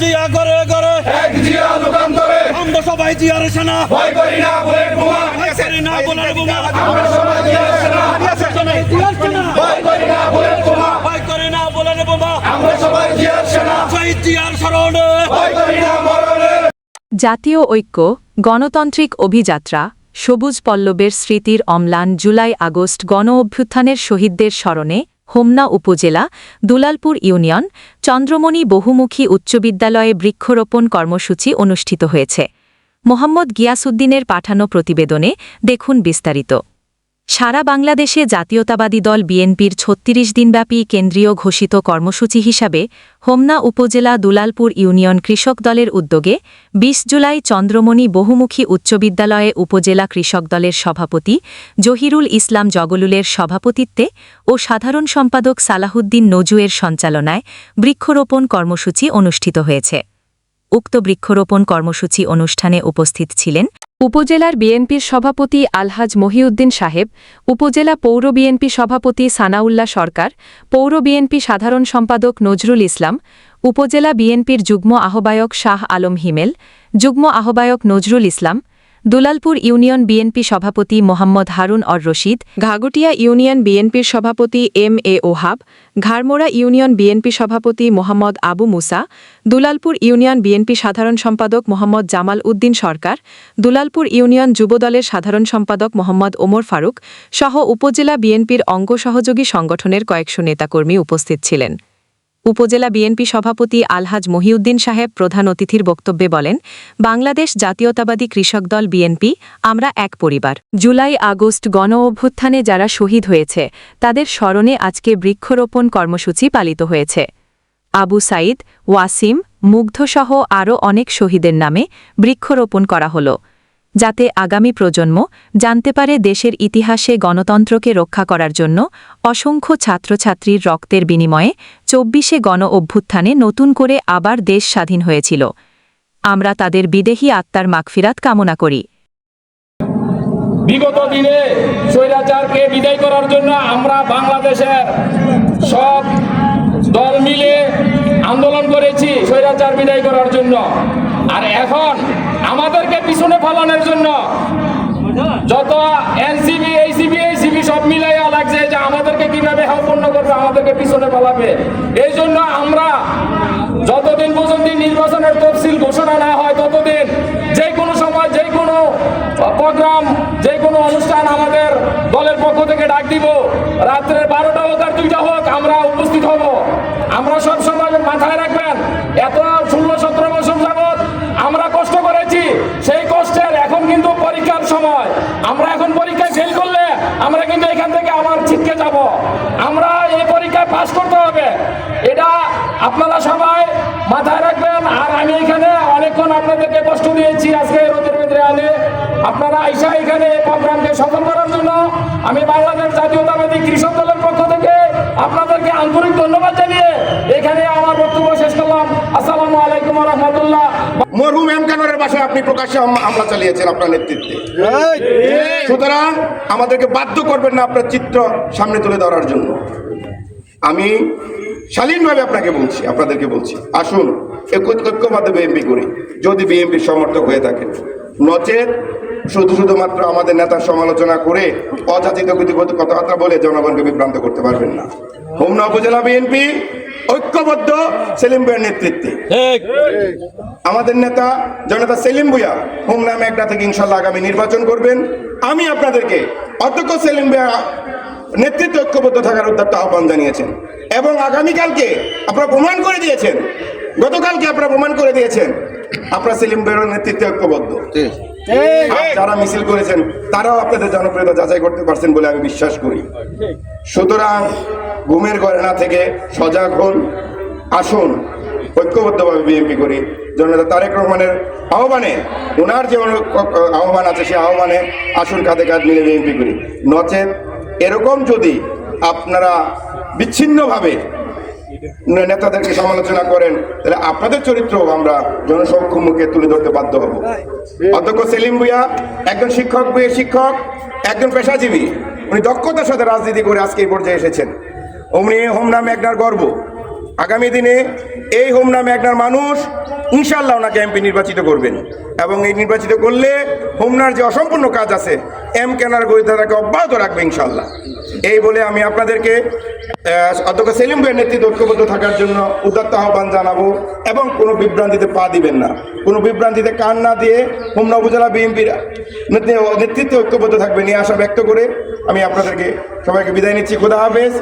জিয়া করে করে। এক জিয়া লোকান্তরে আমরা সবাই জিয়ার সেনা। ভয় করি না বুলেট বোমা ভয় করি না বোমা। আমরা সবাই জিয়ার সেনা। জিয়ার সেনা। ভয় করি না বুলেট বোমা। ভয় করি না বলার বোমা। আমরা সবাই জিয়ার সেনা। শহীদ জিয়ার স্মরণে ভয় করি না মরণে। জাতীয় ঐক্য গণতান্ত্রিক অভিযাত্রা সবুজ পল্লবের স্মৃতির অম্লান জুলাই আগস্ট গণ অভ্যুত্থানের শহীদদের স্মরণে হোমনা উপজেলা, দুলালপুর ইউনিয়ন, চন্দ্রমণি বহুমুখী উচ্চ বিদ্যালয়ে বৃক্ষরোপণ কর্মসূচি অনুষ্ঠিত হয়েছে। মোহাম্মদ গিয়াসুদ্দিনের পাঠানো প্রতিবেদনে দেখুন বিস্তারিত। সারা বাংলাদেশে জাতীয়তাবাদী দল বিএনপির ছত্রিশ দিনব্যাপী কেন্দ্রীয় ঘোষিত কর্মসূচি হিসাবে হোমনা উপজেলা দুলালপুর ইউনিয়ন কৃষক দলের উদ্যোগে ২০ জুলাই চন্দ্রমণি বহুমুখী উচ্চ বিদ্যালয়ে উপজেলা কৃষক দলের সভাপতি জহিরুল ইসলাম জগলুলের সভাপতিত্বে ও সাধারণ সম্পাদক সালাহুদ্দিন নজুয়ের সঞ্চালনায় বৃক্ষরোপণ কর্মসূচি অনুষ্ঠিত হয়েছে। উক্ত বৃক্ষরোপণ কর্মসূচি অনুষ্ঠানে উপস্থিত ছিলেন উপজেলার বিএনপির সভাপতি আলহাজ মহিউদ্দিন সাহেব, উপজেলা পৌর বিএনপি সভাপতি সানাউল্লাহ সরকার, পৌর বিএনপি সাধারণ সম্পাদক নজরুল ইসলাম, উপজেলা বিএনপির যুগ্ম আহ্বায়ক শাহ আলম হিমেল, যুগ্ম আহ্বায়ক নজরুল ইসলাম দুলালপুর ইউনিয়ন বিএনপি সভাপতি মোহাম্মদ হারুন অর রশিদ ঘাগটিয়া ইউনিয়ন বিএনপির সভাপতি এম এ ওহাব, ঘাড়মোড়া ইউনিয়ন বিএনপি সভাপতি মোহাম্মদ আবু মুসা, দুলালপুর ইউনিয়ন বিএনপি সাধারণ সম্পাদক মোহাম্মদ জামাল উদ্দিন সরকার, দুলালপুর ইউনিয়ন যুবদলের সাধারণ সম্পাদক মোহাম্মদ ওমর ফারুক সহ উপজেলা বিএনপির অঙ্গ সহযোগী সংগঠনের কয়েকশো নেতাকর্মী উপস্থিত ছিলেন। উপজেলা বিএনপি সভাপতি আলহাজ মহিউদ্দিন সাহেব প্রধান অতিথির বক্তব্যে বলেন, বাংলাদেশ জাতীয়তাবাদী কৃষক দল বিএনপি, আমরা এক পরিবার। জুলাই আগস্ট গণ অভ্যুত্থানে যারা শহীদ হয়েছে, তাদের স্মরণে আজকে বৃক্ষরোপণ কর্মসূচি পালিত হয়েছে। আবু সাইদ, ওয়াসিম, মুগ্ধসহ আরও অনেক শহীদের নামে বৃক্ষরোপণ করা হল। যাতে আগামী প্রজন্ম জানতে পারে দেশের ইতিহাসে গণতন্ত্রকে রক্ষা করার জন্য অসংখ্য ছাত্রছাত্রীর রক্তের বিনিময়ে চব্বিশে গণ অভ্যুত্থানে নতুন করে আবার দেশ স্বাধীন হয়েছিল। আমরা তাদের বিদেহী আত্মার মাগফিরাত কামনা করি। বিগত দিনে স্বৈরাচারকে বিদায় করার জন্য আমরা বাংলাদেশের সব দল মিলে আন্দোলন করেছি স্বৈরাচার বিদায় করার জন্য। আর এখন আমাদেরকে পিছনে ফেলানোর জন্য যত এনসিবি এইসিবি এইসিবি সব মিলাইয়া লাগছে যে আমাদেরকে কীভাবে সম্পন্ন করবে, আমাদেরকে পিছনে ফেলাবে। এই জন্য আমরা যতদিন পর্যন্ত নির্বাচনের তফসিল ঘোষণা না হয়, ততদিন যে কোনো সময়, যে কোনো প্রোগ্রাম, যে কোনো অনুষ্ঠান আমাদের দলের পক্ষ থেকে ডাক দিব। রাত্রের বারোটা হোক আর দুইটা হোক, আমরা উপস্থিত হব। আমরা সব সময় মাথায় রাখবেন, এত ষোলো সতেরো বছর যাবৎ আমরা কষ্ট করেছি, সেই কষ্টের এখন কিন্তু পরীক্ষার সময়। আমরা এখন পরীক্ষায় ফেল করলে আমরা কিন্তু এখান থেকে আবার ছিটকে যাব। আমরা এই পরীক্ষায় পাশ করতে হবে। এটা আপনারা সবাই মাথায় রাখবেন। আর আমি এখানে অনেকক্ষণ আপনাদেরকে কষ্ট দিয়েছি আজকে রোদের ভেতরে আনে আপনারা আইসা এখানে প্রোগ্রামকে সফল করার জন্য। আমি বাংলাদেশ জাতীয়তাবাদী কৃষক দলের পক্ষ থেকে আপনাদেরকে আন্তরিক ধন্যবাদ জানিয়ে এখানে আমার রহমতুল্লাহ। মরহুম এমকানোরের বাসায় আপনি প্রকাশ্যে হাম- হামলা চালিয়েছেন আপনার নেতৃত্বে। সুতরাং আমাদেরকে বাধ্য করবেন না আপনার চিত্র সামনে তুলে ধরার জন্য। আমি শালীনভাবে আপনাকে বলছি আপনাদেরকে বলছি আসুন ঐক্য- ঐক্যবদ্ধ বিএনপি করি। যদি বিএনপির সমর্থক হয়ে থাকেন নচেত শুধু শুধুমাত্র আমাদের নেতার সমালোচনা করে অযাচিত কথাবার্তা বলে জনগণকে বিভ্রান্ত করতে পারবেন না। হোমনা উপজেলা বিএনপি ঐক্যবদ্ধ সেলিম ভাইয়ের নেতৃত্বে। আমাদের নেতা জনতা সেলিম ভুইয়া হোম নামে একটা থেকে ইনশাল্লাহ আগামী নির্বাচন করবেন। আমি আপনাদেরকে অধ্যক্ষ সেলিম ভুইয়া নেতৃত্ব ঐক্যবদ্ধ থাকার উদ্যোক্ত আহ্বান জানিয়েছেন। এবং আগামীকালকে আপনারা প্রমাণ করে দিয়েছেন। গতকালকে আপনারা প্রমাণ করে দিয়েছেন। আপনারা সেলিম ভাইয়ের নেতৃত্বে ঐক্যবদ্ধ। যারা মিছিল করেছেন, তারাও আপনাদের জনপ্রিয়তা যাচাই করতে পারছেন বলে আমি বিশ্বাস করি। সুতরাং ঘুমের ঘরে থেকে সজাগ হন, আসুন, ঐক্যবদ্ধভাবে বিএনপি করি। জননেতা তারেক রহমানের আহ্বানে ওনার যে আহ্বান আছে, সেই আহ্বানে আসুন কাঁধে কাঁধ মিলে বিএনপি করি। নচেত এরকম যদি আপনারা বিচ্ছিন্নভাবে নেতাদেরকে সমালোচনা করেন তাহলে আপনাদের চরিত্র আমরা জনসম্মুখে তুলে ধরতে বাধ্য হব। অধ্যক্ষ সেলিম ভুইয়া একজন শিক্ষক বইয়ে শিক্ষক একজন পেশাজীবী। উনি দক্ষতার সাথে রাজনীতি করে আজকে এই পর্যায়ে এসেছেন। অমনি হোম নামে একনার গর্ব। আগামী দিনে এই হোমনা একনার মানুষ ইনশাল্লাহ ওনাকে এমপি নির্বাচিত করবেন। এবং এই নির্বাচিত করলে হোমনার যে অসম্পূর্ণ কাজ আছে এম কেনার গরিধারাকে অব্যাহত রাখবে ইনশাল্লাহ এই বলে আমি আপনাদেরকে অধ্যক্ষ সেলিম ভাইয়ের নেতৃত্ব ঐক্যবদ্ধ থাকার জন্য উদাত্ত আহ্বান জানাব এবং কোনো বিভ্রান্তিতে পা দিবেন না। কোনো বিভ্রান্তিতে কান না দিয়ে হোমনা উপজেলা বিএনপির নেতৃত্বে ঐক্যবদ্ধ থাকবে নিয়ে আশা ব্যক্ত করে আমি আপনাদেরকে সবাইকে বিদায় নিচ্ছি। খোদা হাফেজ।